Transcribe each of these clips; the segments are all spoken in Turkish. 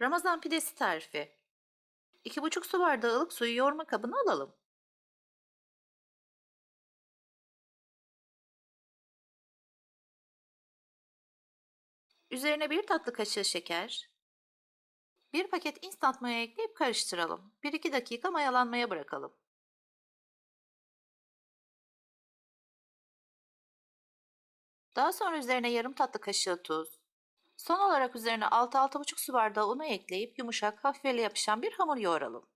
Ramazan pidesi tarifi. 2,5 su bardağı ılık suyu yoğurma kabına alalım. Üzerine bir tatlı kaşığı şeker, bir paket instant maya ekleyip karıştıralım. 1-2 dakika mayalanmaya bırakalım. Daha sonra üzerine yarım tatlı kaşığı tuz, son olarak üzerine 6-6,5 su bardağı unu ekleyip yumuşak, hafif ele yapışan bir hamur yoğuralım.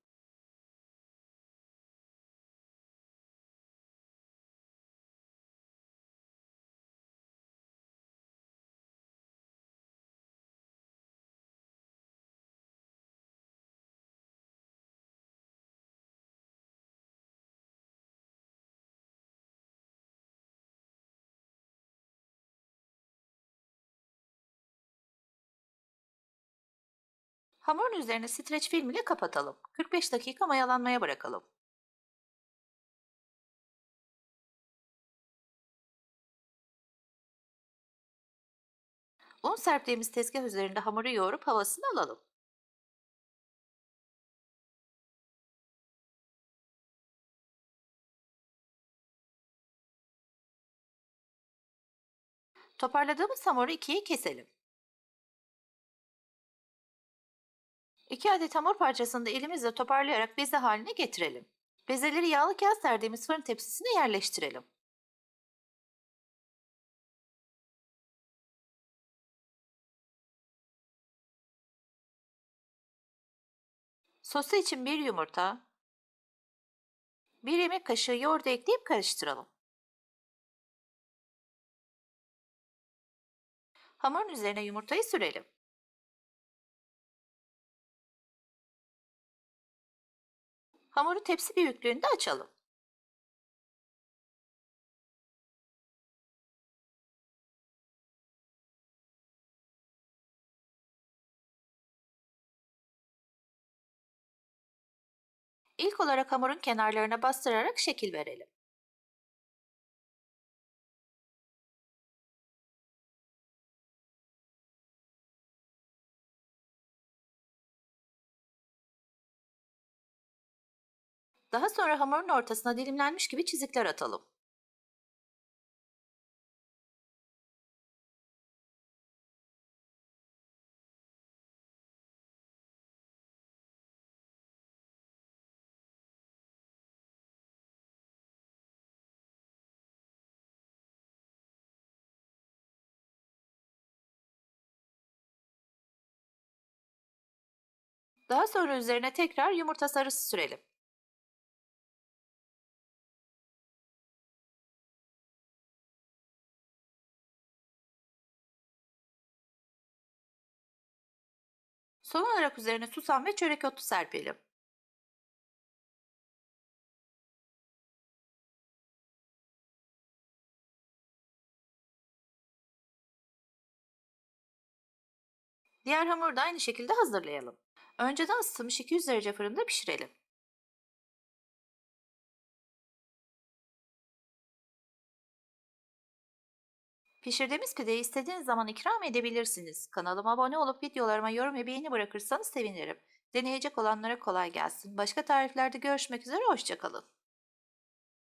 Hamurun üzerine streç film ile kapatalım. 45 dakika mayalanmaya bırakalım. Un serptiğimiz tezgah üzerinde hamuru yoğurup havasını alalım. Toparladığımız hamuru ikiye keselim. 2 adet hamur parçasını da elimizle toparlayarak beze haline getirelim. Bezeleri yağlı kağıt serdiğimiz fırın tepsisine yerleştirelim. Sosu için bir yumurta, bir yemek kaşığı yoğurdu ekleyip karıştıralım. Hamurun üzerine yumurtayı sürelim. Hamuru tepsi büyüklüğünde açalım. İlk olarak hamurun kenarlarına bastırarak şekil verelim. Daha sonra hamurun ortasına dilimlenmiş gibi çizikler atalım. Daha sonra üzerine tekrar yumurta sarısı sürelim. Son olarak üzerine susam ve çörek otu serpelim. Diğer hamuru da aynı şekilde hazırlayalım. Önceden ısıtılmış 200 derece fırında pişirelim. Pişirdiğimiz pideyi istediğiniz zaman ikram edebilirsiniz. Kanalıma abone olup videolarıma yorum ve beğeni bırakırsanız sevinirim. Deneyecek olanlara kolay gelsin. Başka tariflerde görüşmek üzere, hoşçakalın.